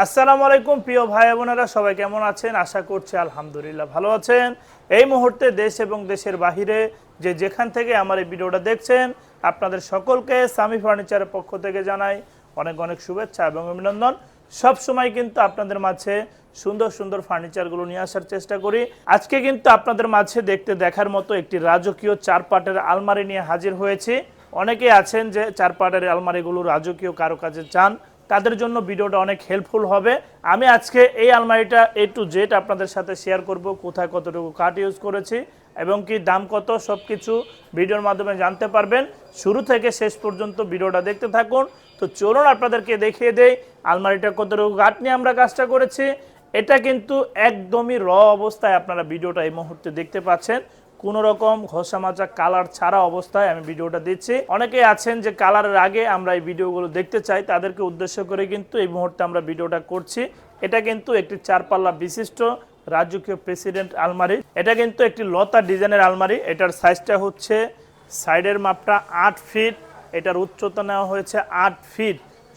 আসসালামু আলাইকুম, প্রিয় ভাই বোনেরা, সবাই কেমন আছেন? আশা করছি আলহামদুলিল্লাহ ভালো আছেন। এই মুহূর্তে দেশ এবং দেশের বাহিরে যে যেখান থেকে আমার এই ভিডিওটা দেখছেন, আপনাদের সকলকে সামি ফার্নিচারের পক্ষ থেকে জানাই অনেক অনেক শুভেচ্ছা এবং অভিনন্দন। সব সময় কিন্তু আপনাদের মাঝে সুন্দর সুন্দর ফার্নিচারগুলো নিয়ে আসার চেষ্টা করি। আজকে কিন্তু আপনাদের মাঝে দেখতে দেখার মতো একটি রাজকীয় চার পাটের আলমারি নিয়ে হাজির হয়েছি। অনেকে আছেন যে চার পাটের আলমারিগুলো রাজকীয় কারও কাজে চান। তাদের জন্য ভিডিওটা অনেক হেল্পফুল হবে। আমি আজকে এই আলমারিটা এ টু জেড আপনাদের সাথে শেয়ার করব, কোথায় কতটুকু কাঠ ইউজ করেছি এবং কি দাম কত সব কিছু ভিডিওর মাধ্যমে জানতে পারবেন। শুরু থেকে শেষ পর্যন্ত ভিডিওটা দেখতে থাকুন। তো চলুন আপনাদেরকে দেখিয়ে দেই আলমারিটা কতটুকু কাঠ নিয়ে আমরা কাজটা করেছি। এটা কিন্তু একদমই র অবস্থায় আপনারা ভিডিওটা এই মুহূর্তে দেখতে পাচ্ছেন। কোনো রকম ঘষা মাজা কালার ছাড়া অবস্থায় আমি ভিডিওটা দিচ্ছি। অনেকেই আছেন যে কালারের আগে আমরা এই ভিডিওগুলো দেখতে চাই, তাদেরকে উদ্দেশ্য করে কিন্তু এই মুহূর্তে আমরা ভিডিওটা করছি। এটা কিন্তু একটি চারপাল্লা বিশিষ্ট রাজকীয় প্রেসিডেন্ট আলমারি। এটা কিন্তু একটি লতা ডিজাইনের আলমারি। এটার সাইজটা হচ্ছে সাইডের মাপটা আট ফিট এটার উচ্চতা নেওয়া হয়েছে আট ফিট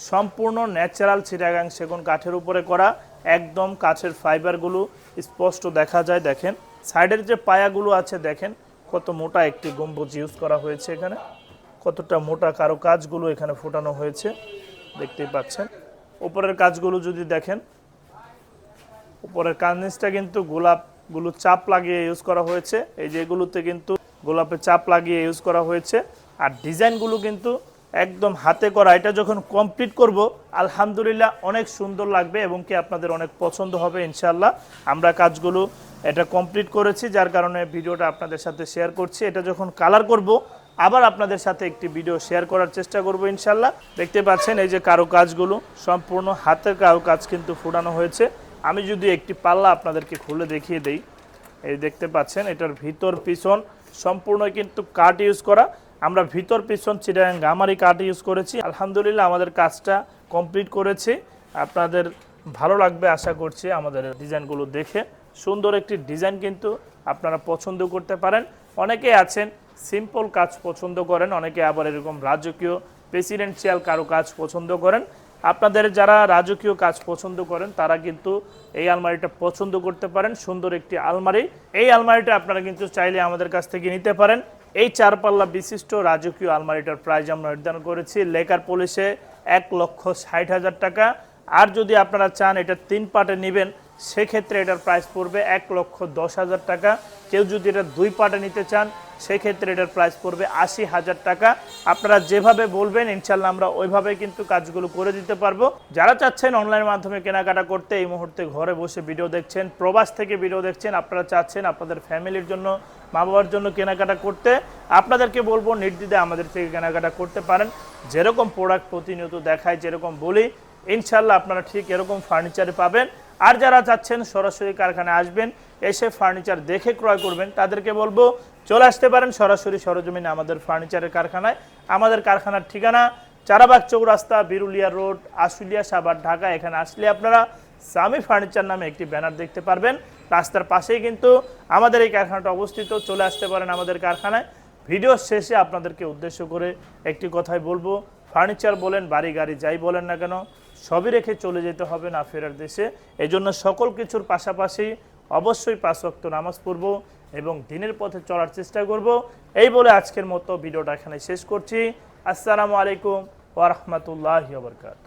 সম্পূর্ণ ন্যাচারাল চিটাগাং সেগুন কাঠের উপরে করা, একদম কাছের ফাইবারগুলো স্পষ্ট দেখা যায়, দেখেন। সাইডের যে পায়াগুলো আছে, দেখেন কত মোটা একটি গম্বুজ ইউজ করা হয়েছে এখানে। কতটা মোটা কারও কাজগুলো এখানে ফোটানো হয়েছে, দেখতেই পাচ্ছেন। উপরের কাজগুলো যদি দেখেন, উপরের কার্নিসটা কিন্তু গোলাপগুলো চাপ লাগিয়ে ইউজ করা হয়েছে। এই যে এগুলোতে কিন্তু গোলাপে চাপ লাগিয়ে ইউজ করা হয়েছে। আর ডিজাইনগুলো কিন্তু একদম হাতে করা। এটা যখন কমপ্লিট করব, আলহামদুলিল্লাহ অনেক সুন্দর লাগবে এবং কি আপনাদের অনেক পছন্দ হবে ইনশাল্লাহ আমরা কাজগুলো এটা কমপ্লিট করেছি, যার কারণে ভিডিওটা আপনাদের সাথে শেয়ার করছি। এটা যখন কালার করব, আবার আপনাদের সাথে একটি ভিডিও শেয়ার করার চেষ্টা করব ইনশাল্লাহ। দেখতে পাচ্ছেন এই যে কারও কাজগুলো সম্পূর্ণ হাতের কারও কাজ কিন্তু ফুটানো হয়েছে। আমি যদি একটি পাল্লা আপনাদেরকে খুলে দেখিয়ে দেই, এই দেখতে পাচ্ছেন, এটার ভিতর পিছন সম্পূর্ণ কিন্তু কাঠ ইউজ করা। আমরা ভিতর পিছন চিটাগাং গামারি কাঠ ইউজ করেছি। আলহামদুলিল্লাহ আমাদের কাজটা কমপ্লিট করেছি। আপনাদের ভালো লাগবে আশা করছি আমাদের ডিজাইনগুলো দেখে। সুন্দর একটি ডিজাইন কিন্তু আপনারা পছন্দ করতে পারেন। অনেকে আছেন সিম্পল কাজ পছন্দ করেন, অনেকে আবার এরকম রাজকীয় প্রেসিডেন্সিয়াল কারও কাজ পছন্দ করেন। আপনাদের যারা রাজকীয় কাজ পছন্দ করেন, তারা কিন্তু এই আলমারিটা পছন্দ করতে পারেন। সুন্দর একটি আলমারি। এই আলমারিটা আপনারা কিন্তু চাইলে আমাদের কাছ থেকে নিতে পারেন। এই চারপাল্লা বিশিষ্ট রাজকীয় আলমারিটার প্রাইস আমরা নির্ধারণ করেছি। লেকার পলিশে এক লক্ষ ষাট হাজার টাকা। আর যদি আপনারা চান, এটা তিন পার্টে নেবেন সেক্ষেত্রে এটার প্রাইস পড়বে এক লক্ষ দশ হাজার টাকা। কেউ যদি এটা দুই পার্টে নিতে চান, সেক্ষেত্রে এটার প্রাইস পড়বে আশি হাজার টাকা। আপনারা যেভাবে বলবেন ইনশাল্লাহ আমরা ওইভাবে কিন্তু কাজগুলো করে দিতে পারব। যারা চাচ্ছেন অনলাইনের মাধ্যমে কেনাকাটা করতে, এই মুহূর্তে ঘরে বসে ভিডিও দেখছেন, প্রবাস থেকে ভিডিও দেখছেন, আপনারা চাচ্ছেন আপনাদের ফ্যামিলির জন্য মা বাবার জন্য কেনাকাটা করতে, আপনাদেরকে বলব নির্দ্বিধে আমাদের থেকে কেনাকাটা করতে পারেন। যেরকম প্রোডাক্ট প্রতিনিয়ত দেখায়, যেরকম বলি ইনশাল্লাহ আপনারা ঠিক এরকম ফার্নিচারে পাবেন। আর যারা চাচ্ছেন সরাসরি কারখানায় আসবেন, এসে ফার্নিচার দেখে ক্রয় করবেন, তাদেরকে বলব, চলে আসতে পারেন সরাসরি সরজমিনে আমাদের ফার্নিচারের কারখানায়। আমাদের কারখানার ঠিকানা চারাবাগ চৌরাস্তা, বিরুলিয়া রোড, আশুলিয়া সাবার ঢাকা। এখানে আসলে আপনারা সামি ফার্নিচার নামে একটি ব্যানার দেখতে পারবেন। রাস্তার পাশেই কিন্তু আমাদের এই কারখানাটা অবস্থিত। চলে আসতে পারেন আমাদের কারখানায়। ভিডিও শেষে আপনাদেরকে উদ্দেশ্য করে একটি কথাই বলব ফার্নিচার বলেন, বাড়ি, গাড়ি যাই বলেন না কেন, সবই রেখে চলে যেতে হবে না ফেরার দেশে। এজন্য জন্য সকল কিছুর পাশাপাশি অবশ্যই পাঁচ ওয়াক্ত নামাজ পড়ব এবং দিনের পথে চলার চেষ্টা করব। এই বলে আজকের মতো ভিডিওটা এখানে শেষ করছি। আসসালামু আলাইকুম ওয়া রাহমাতুল্লাহি ওয়া বারাকাতুহু।